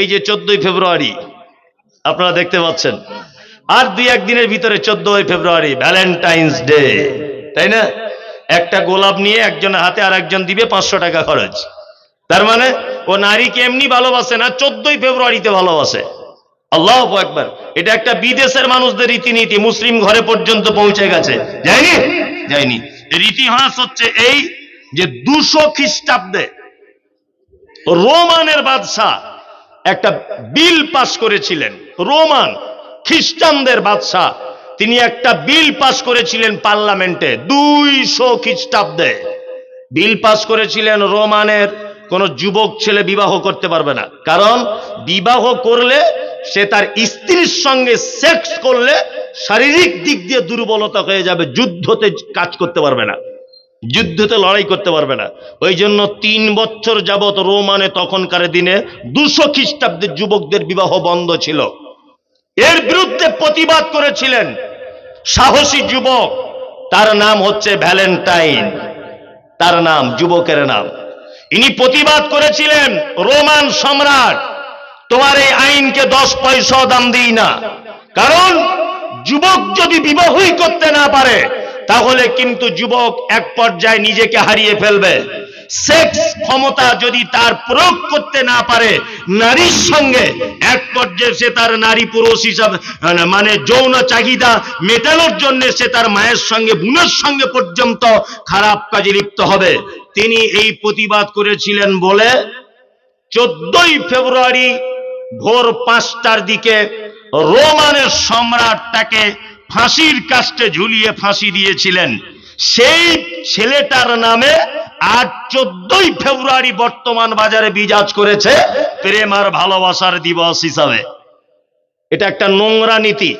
এই যে চোদ্দই ফেব্রুয়ারি, আপনারা দেখতে পাচ্ছেন। আর দুই একদিনের ভিতরে চোদ্দই ফেব্রুয়ারি ভ্যালেন্টাইন্স ডে তাই না? একটা গোলাপ নিয়ে একজনের হাতে আর একজন দিবে পাঁচশো টাকা খরচ। তার মানে ও নারীকে এমনি ভালোবাসে না, চোদ্দই ফেব্রুয়ারিতে ভালোবাসে। আল্লাহ একবার এটা একটা বিদেশের মানুষদের রীতিনীতি, মুসলিম ঘরে পর্যন্ত পৌঁছে গেছে। যায়নি? যায়নি। এর ইতিহাস হচ্ছে এই যে দুশো খ্রিস্টাব্দে রোমানের বাদশাহ একটা বিল পাশ করেছিলেন। রোমান, খ্রিস্টানদের বাদশাহ। তিনি একটা বিল পাশ করেছিলেন পার্লামেন্টে, দুইশো খ্রিস্টাব্দে। বিল পাশ করেছিলেন রোমানের, কোন যুবক ছেলে বিবাহ করতে পারবে না। কারণ, বিবাহ করলে সে তার স্ত্রীর সঙ্গে সেক্স করলে শারীরিক দিক দিয়ে দুর্বলতা হয়ে যাবে, যুদ্ধতে কাজ করতে পারবে না। যুদ্ধতে লড়াই করতে পারবে না। ওই জন্য তিন বছর যাবত রোমানে তখনকার দিনে দুশো খ্রিস্টাব্দের যুবকদের বিবাহ বন্ধ ছিল। এর বিরুদ্ধে প্রতিবাদ করেছিলেন সাহসী যুবক। তার নাম হচ্ছে ভ্যালেন্টাইন। তার নাম, যুবকের নাম। ইনি প্রতিবাদ করেছিলেন রোমান সম্রাট, তোমার এই আইনকে দশ পয়সা দাম দিই না। কারণ যুবক যদি বিবাহই করতে না পারে তাহলে কিন্তু যুবক এক পর্যায়ে নিজেকে হারিয়ে ফেলবে। সেক্স ক্ষমতা যদি তার প্রয়োগ করতে না পারে, নারীর সঙ্গে এক পর্যায়ে সে তার নারী পুরুষ হিসাবে মানে যৌন চাহিদা মেটানোর জন্য সে তার মায়ের সঙ্গে, বোনের সঙ্গে পর্যন্ত খারাপ কাজে লিপ্ত হবে। তিনি এই প্রতিবাদ করেছিলেন বলে চোদ্দই ফেব্রুয়ারি ভোর পাঁচটার দিকে রোমানের সম্রাট তাকে ফাঁসির কাস্টে ঝুলিয়ে ফাঁসি দিয়েছিলেন। সেই ছেলেটার নামে আজ চোদ্দই ফেব্রুয়ারি বর্তমান বাজারে বিজাজ করেছে প্রেম আর ভালোবাসার দিবস হিসাবে। এটা একটা নোংরা নীতি।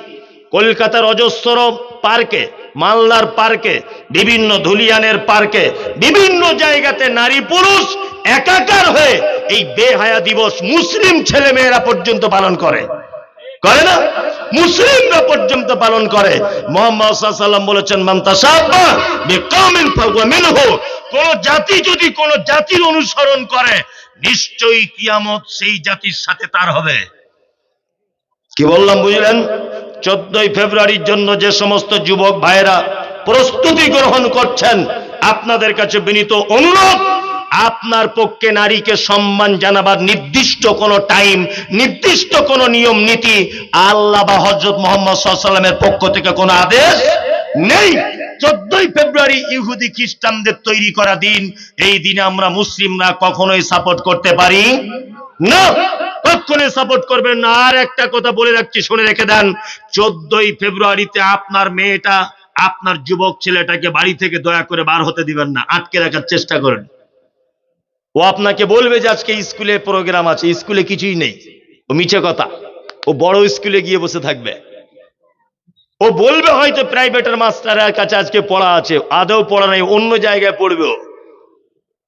কলকাতার অজস্র পার্কে, মালদার পার্কে, বিভিন্ন ধুলিয়ানের পার্কে, বিভিন্ন জায়গাতে নারী পুরুষ একাকার হয়ে এই বেহায়া দিবস মুসলিম ছেলে মেয়েরা পর্যন্ত পালন করে। করে না? মুসলিমরা পর্যন্ত পালন করে। মোহাম্মদ বলেছেন কোন জাতি যদি কোন জাতির অনুসরণ করে, নিশ্চয়ই কিয়ামত সেই জাতির সাথে তার হবে। কি বললাম, বুঝলেন? চোদ্দই ফেব্রুয়ারির জন্য যে সমস্ত যুবক ভাইয়েরা প্রস্তুতি গ্রহণ করছেন, আপনাদের কাছে বিনীত অনুরোধ আপনার পক্ষে নারীকে সম্মান জানাবার নির্দিষ্ট কোনো টাইম নির্দিষ্ট কোনো নিয়ম, নীতি আল্লাহ বা হজরত মোহাম্মদ সাল্লামের পক্ষ থেকে কোনো আদেশ নেই। চোদ্দই ফেব্রুয়ারি ইহুদি খ্রিস্টানদের তৈরি করা দিন। এই দিনে আমরা মুসলিমরা কখনোই সাপোর্ট করতে পারি না। কখনোই সাপোর্ট করবেন না। আর একটা কথা বলে রাখছি, শুনে রেখে দেন। চোদ্দই ফেব্রুয়ারিতে আপনার মেয়েটা, আপনার যুবক ছেলেটাকে বাড়ি থেকে দয়া করে বার হতে দিবেন না। আটকে রাখার চেষ্টা করেন। ও আপনাকে বলবে যে আজকে স্কুলে প্রোগ্রাম আছে, স্কুলে কিছুই নেই। ও মিছে কথা। ও বড় স্কুলে গিয়ে বসে থাকবে। ও বলবে হয়তো প্রাইভেটের মাস্টারের কাছে আজকে পড়া আছে, আদৌ পড়া নেই, অন্য জায়গায় পড়বে ও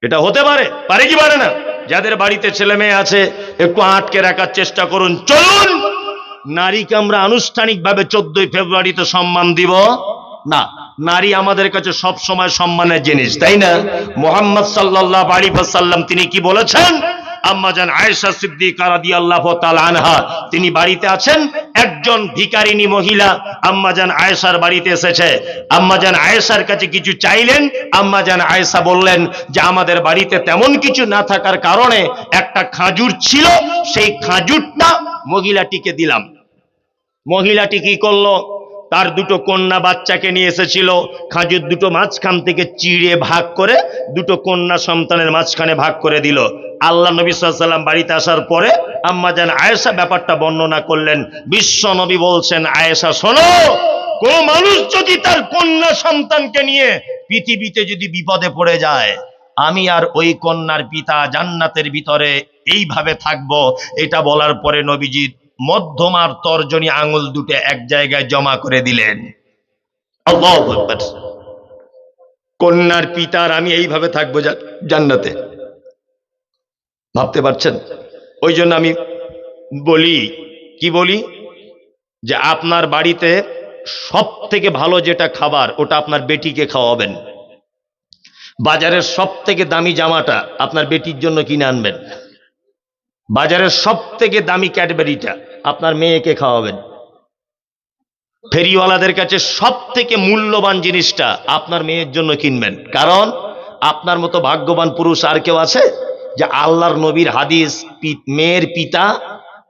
এটা হতে পারে পারে কি পারে না? যাদের বাড়িতে ছেলে মেয়ে আছে, একটু আটকে রাখার চেষ্টা করুন। চলুন! নারীকে আমরা আনুষ্ঠানিকভাবে চোদ্দই ফেব্রুয়ারিতে সম্মান দিব? না। নারী আমাদের কাছে সব সময় সম্মানের জিনিস, তাই না? মোহাম্মদ সাল্লাহ আলী সাল্লাম তিনি কি বলেছেন? তিনি বাড়িতে আছেন, একজন ভিখারিনী মহিলা আম্মাজান আয়েশার বাড়িতে এসেছে। আম্মাজান আয়েশার কাছে কিছু চাইলেন আম্মাজান আয়েশা বললেন যে আমাদের বাড়িতে তেমন কিছু না থাকার কারণে একটা খাজুর ছিল, সেই খাজুরটা মহিলাটিকে দিলাম। মহিলাটি কি করল? তার দুটো কন্যা বাচ্চাকে নিয়ে এসেছিল। খাজুর দুটো মাঝখান থেকে চিড়ে ভাগ করে দুটো কন্যা সন্তানের মাঝখানে ভাগ করে দিল। আল্লাহ নবী সাল্লাম বাড়িতে আসার পরে আম্মা যেন আয়েশা ব্যাপারটা বর্ণনা করলেন। বিশ্ব নবী বলছেন, আয়েশা, শোনো, কোন মানুষ যদি তার কন্যা সন্তানকে নিয়ে পৃথিবীতে যদি বিপদে পড়ে যায়, আমি আর ওই কন্যার পিতা জান্নাতের ভিতরে এইভাবে থাকব। এটা বলার পরে নবীজি মধ্যমার তর্জনী আঙুল দুটো এক জায়গায় জমা করে দিলেন। কন্যার পিতার আমি এইভাবে থাকব জান্নাতে। ভাবতে পারছেন? ওই জন্য আমি বলি, কি বলি? যে আপনার বাড়িতে সব থেকে ভালো যেটা খাবার, ওটা আপনার বেটিকে খাওয়াবেন। বাজারের সব থেকে দামি জামাটা আপনার বেটির জন্য কিনে আনবেন। বাজারের সব থেকে দামি ক্যাডবেরিটা আপনার মেয়েকে খাওয়াবেন। ফেরিওয়ালাদের কাছে সব থেকে মূল্যবান জিনিসটা আপনার মেয়ের জন্য কিনবেন। কারণ আপনার মতো ভাগ্যবান পুরুষ আর কেউ আছে যে আল্লাহর নবীর হাদিস মেয়ের পিতা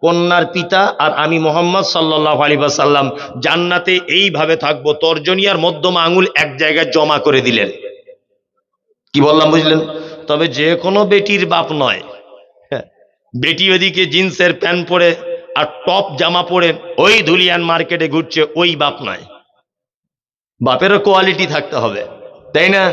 কন্যার পিতা আর আমি মোহাম্মদ সাল্লাহ আলী সাল্লাম জান্নাতে এইভাবে থাকব তর্জনিয়ার মধ্যমা আঙুল এক জায়গায় জমা করে দিলেন। কি বললাম বুঝলেন? তবে যে কোনো বেটির বাপ নয়। হ্যাঁ, বেটি ওদিকে জিন্সের প্যান্ট পরে আর টপ জামা পরে ওই ধুলিয়ান মার্কেটে ঘুরছে, ওই বাপ নয়। বাপেরও কোয়ালিটি থাকতে হবে, তাই না?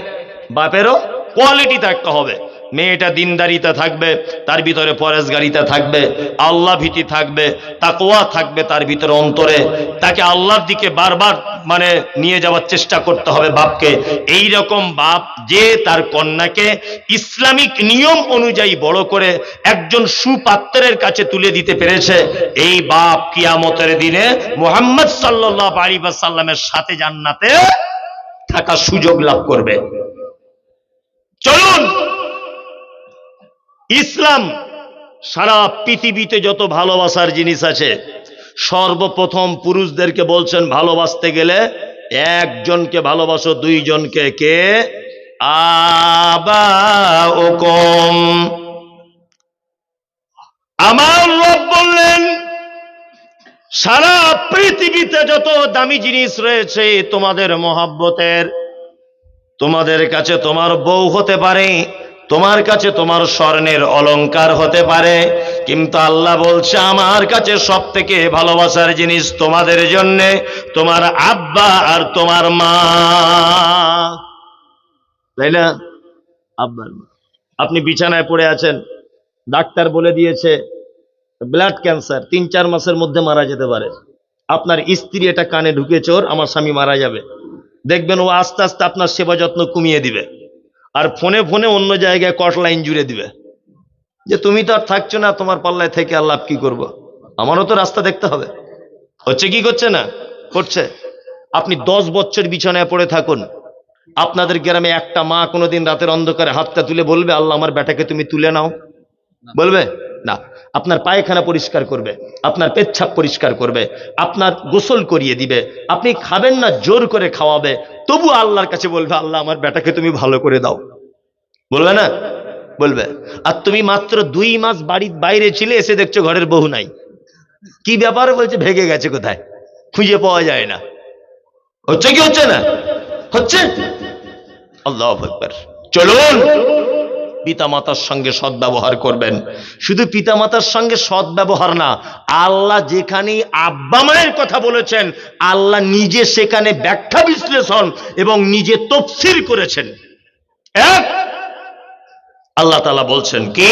বাপেরও কোয়ালিটি থাকতে হবে। মেয়েটা দিনদারিতা থাকবে, তার ভিতরে পরেশগারিতা থাকবে, আল্লাহ ভীতি থাকবে তাকোয়া থাকবে তার ভিতরে অন্তরে। তাকে আল্লাহর দিকে বারবার মানে নিয়ে যাওয়ার চেষ্টা করতে হবে বাপকে। এই রকম বাপ যে তার কন্যাকে ইসলামিক নিয়ম অনুযায়ী বড় করে একজন সুপাত্রের কাছে তুলে দিতে পেরেছে, এই বাপ কিয়ামতের দিনে মোহাম্মদ সাল্লাহ আলী সাল্লামের সাথে জান্নাতে থাকার সুযোগ লাভ করবে। চলুন ইসলাম সারা পৃথিবীতে যত ভালোবাসার জিনিস আছে, সর্বপ্রথম পুরুষদেরকে বলছেন ভালোবাসতে গেলে একজনকে ভালোবাসো, দুইজনকে কে? আবা আমার রব বললেন, সারা পৃথিবীতে যত দামি জিনিস রয়েছে তোমাদের মহাব্বতের, তোমাদের কাছে তোমার বউ হতে পারে তোমার কাছে তোমার স্বর্ণের অলংকার হতে পারে, কিন্তু আল্লাহ বলছে, আমার কাছে সব থেকে ভালোবাসার জিনিস তোমাদের জন্য, তোমার আব্বা আর তোমার মা। তাই না? আব্বার মা। আপনি বিছানায় পড়ে আছেন, ডাক্তার বলে দিয়েছে, ব্লাড ক্যান্সার তিন চার মাসের মধ্যে মারা যেতে পারে। আপনার স্ত্রী এটা কানে ঢুকে চোর, আমার স্বামী মারা যাবে। দেখবেন ও আস্তে আস্তে আপনার সেবা যত্ন কমিয়ে দিবে। আর ফোনে ফোনে অন্য জায়গায় কট লাইন জুড়ে দিবে। যে তুমি তো আর থাকছো না, তোমার পাল্লায় থেকে আর লাভ কি করব। আমারও তো রাস্তা দেখতে হবে। হচ্ছে কি করছে না? করছে। আপনি দশ বছর বিছানায় পড়ে থাকুন। আপনাদের গ্রামে একটা মা কোনোদিন রাতের অন্ধকারে হাতটা তুলে বলবে, আল্লাহ, আমার বেটাকে তুমি তুলে নাও। বলবে? না। আপনার পায়খানা পরিষ্কার করবে, আপনার পেচ্ছাপ পরিষ্কার করবে, আপনার গোসল করিয়ে দিবে। আপনি খাবেন না, জোর করে খাওয়াবে। তবু আল্লাহর কাছে বলবে, আল্লাহ, আমার বেটাকে তুমি ভালো করে দাও। বলবে না? বলবে। আর তুমি মাত্র দুই মাস বাড়ির বাইরে ছিলে, এসে দেখছ ঘরের বহু নাই। কি ব্যাপার বলছে? ভেগে গেছে কোথায়? খুঁজে পাওয়া যায় না। হচ্ছে কি হচ্ছে না? হচ্ছে? আল্লাহ চলুন। পিতামাতার সঙ্গে সদ্ব্যবহার করবেন। শুধু পিতামাতার সঙ্গে সদ্ব্যবহার না, আল্লাহ যেখানে আব্বা মায়ের কথা বলেছেন, আল্লাহ নিজে সেখানে ব্যাখ্যা বিশ্লেষণ এবং নিজে তফসির করেছেন। এক, আল্লাহ তালা বলছেন, কি?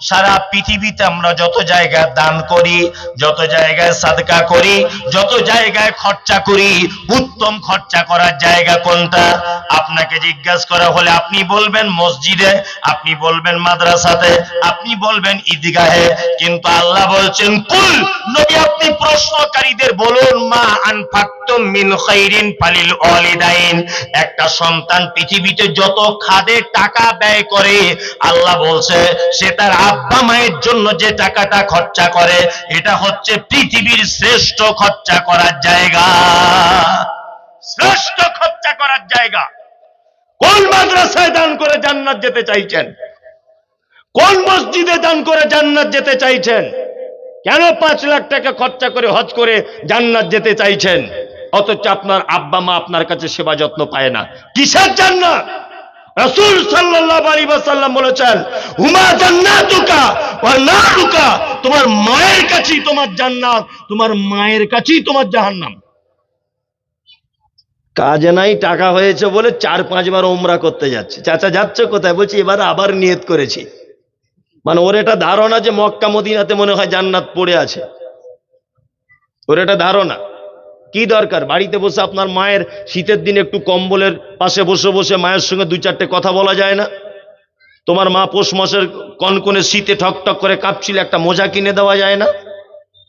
সারা পৃথিবীতে আমরা যত জায়গায় দান করি, যত জায়গায় সাদকা করি, যত জায়গায় খরচা করি, উত্তম খরচা করার জায়গা কোনটা? আপনাকে জিজ্ঞাসা করা হলে আপনি বলবেন মসজিদে, আপনি বলবেন মাদ্রাসাতে, আপনি বলবেন ঈদগাহে। কিন্তু আল্লাহ বলছেন, কুল, নবী আপনি প্রশ্নকারীদের বলুন, মা আনফাক্তুম মিন খাইরিন ফালিল ওয়ালিদাইন। একটা সন্তান পৃথিবীতে যত খাদে টাকা ব্যয় করে, আল্লাহ বলছে, সে তার আব্বা মায়ের জন্য যে টাকাটা খরচা করে, এটা হচ্ছে পৃথিবীর শ্রেষ্ঠ খরচা করার জায়গা। শ্রেষ্ঠ খরচা করার জায়গা। কোন মাদ্রাসায় দান করে জান্নাত যেতে চাইছেন? কোন মসজিদে দান করে জান্নাত যেতে চাইছেন? কেন পাঁচ লাখ টাকা খরচা করে হজ করে জান্নাত যেতে চাইছেন? অথচ আপনার আব্বা মা আপনার কাছে সেবা যত্ন পায় না। কিসের জান্নাত? রাসূল আলাইহি বলেছেন, হুমা জান্নাতুকা নারুকা? তোমার মায়ের কাছেই তোমার জান্নাত, তোমার মায়ের কাছেই তোমার জাহান্নাম। কাজে নাই, টাকা হয়েছে বলে চার পাঁচবার ওমরা করতে যাচ্ছে। চাচা, যাচ্ছে কোথায়? বলছি, এবার আবার নিয়ত করেছি। মানে ওর এটা ধারণা যে মক্কা, মদিনাতে মনে হয় জান্নাত পড়ে আছে। ওর এটা ধারণা। কি দরকার? বাড়িতে বসে আপনার মায়ের শীতের দিনে একটু কম্বলের পাশে বসে বসে মায়ের সঙ্গে দু চারটে কথা বলা যায় না? তোমার মা পৌষ মাসের কনকনে শীতে ঠকঠক করে কাঁপছিল, একটা মোজা কিনে দেওয়া যায় না?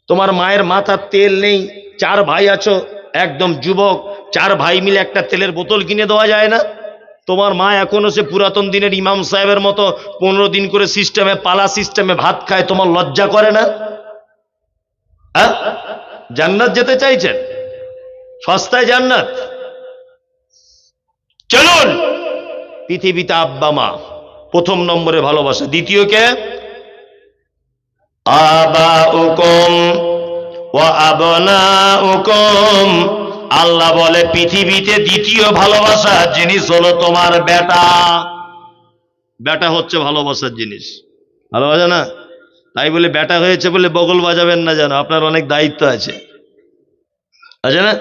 তোমার মায়ের মাথার তেল নেই, চার ভাই আছো, একদম যুবক, চার ভাই মিলে একটা তেলের বোতল কিনে দেওয়া যায় না? তোমার মা এখনও সে পুরাতন দিনের ইমাম সাহেবের মতো পনেরো দিন করে সিস্টেমে, পালা সিস্টেমে ভাত খায়, তোমার লজ্জা করে না? হ্যাঁ? জান্নাত যেতে চাইছেন? সস্তায় জান্নাত। চলুন। পৃথিবীতে আব্বা মা প্রথম নম্বরে ভালোবাসা। দ্বিতীয় কে? আল্লাহ বলে, পৃথিবীতে দ্বিতীয় ভালোবাসার জিনিস হলো তোমার বেটা। বেটা হচ্ছে ভালোবাসার জিনিস। ভালোবাসা না? তাই বলে বেটা হয়েছে বলে বগল বাজাবেন না যেন। আপনার অনেক দায়িত্ব আছে। আছে না?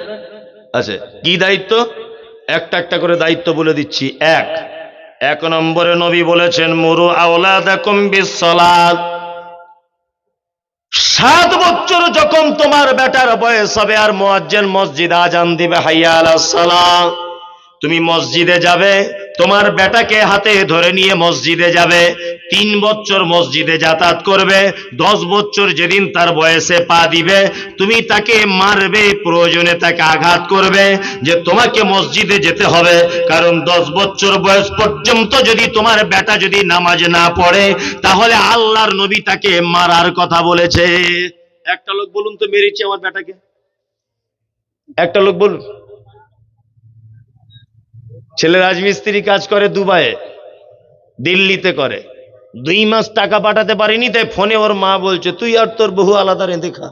আছে। কি দায়িত্ব? একটা একটা করে দায়িত্ব বলে দিচ্ছি। এক এক নম্বরে নবী বলেছেন, মুরু আওলাদাকুম বিসসালাত। সাত বছর যখন তোমার বেটার বয়স হবে আর মোয়াজ্জেন মসজিদ আজান দিবে, হাইয়া আলাহ সালাম তুমি মসজিদে যাবে তোমার বেটাকে হাতে ধরে নিয়ে মসজিদে যাবে তিন বছর মসজিদে যাতায়াত করবে দশ বছর যেদিন তার বয়সে পা দিবে তুমি তাকে মারবে প্রয়োজনে তাকে আঘাত করবে যে তোমাকে মসজিদে যেতে হবে। কারণ দশ বছর বয়স পর্যন্ত যদি তোমার বেটা যদি নামাজ না পড়ে তাহলে আল্লাহর নবী তাকে মারার কথা বলেছে। একটা লোক বলুন তো মেরেছে আমার বেটাকে। একটা লোক বলুন। ছেলে রাজমিস্ত্রি কাজ করে দুবাইয়ে, দিল্লিতে করে। দুই মাস টাকা পাঠাতে পারিনি, তাই ফোনে ওর মা বলছে, তুই আর তোর বহু আলাদা রেঁধে খা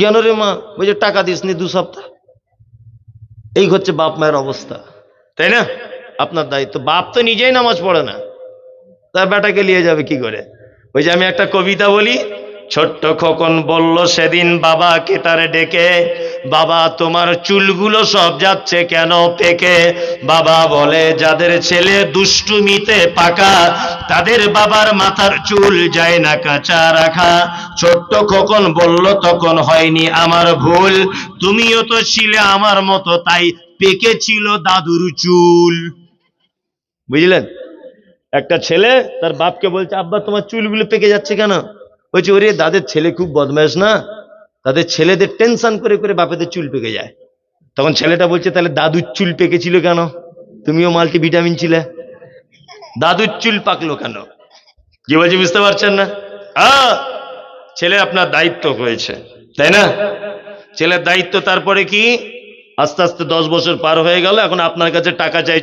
কেন রে মা? বলছে টাকা দিসনি দু সপ্তাহ। এই হচ্ছে বাপ মায়ের অবস্থা, তাই না? আপনার দায়িত্ব। বাপ তো নিজেই নামাজ পড়ে না। তার বেটাকে নিয়ে যাবে কি করে? ওই যে আমি একটা কবিতা বলি ছোট্ট খোকন বলল, সেদিন বাবাকে তারে ডেকে, বাবা, তোমার চুলগুলো সব যাচ্ছে কেন পেকে? বাবা বলে, যাদের ছেলে দুষ্টুমিতে পাকা, তাদের বাবার মাথার চুল যায় না কাঁচা রাখা। ছোট্ট খোকন বলল, তখন হয়নি আমার ভুল, তুমিও তো ছিলে আমার মতো, তাই পেকেছিল দাদুর চুল। বুঝলেন? একটা ছেলে তার বাপকে বলছে, আব্বা, তোমার চুলগুলো পেকে যাচ্ছে কেন? বলছে, ওরে দাদের ছেলে খুব বদমাস না? তাদের ছেলেদের টেনশন করে করে বাপেদের চুল পেকে যায়। তখন ছেলেটা বলছে, তাহলে দাদুর চুল পেকেছিল কেন? তুমিও মাল্টি ভিটামিন ছিলে। দাদুর চুল পাকলো কেন? কি বলছি, বুঝতে পারছেন না? ছেলে আপনার দায়িত্ব হয়েছে, তাই না? ছেলের দায়িত্ব তারপরে কি? আস্তে আস্তে দশ বছর পার হয়ে গেল, এখন আপনার কাছে টাকা চাই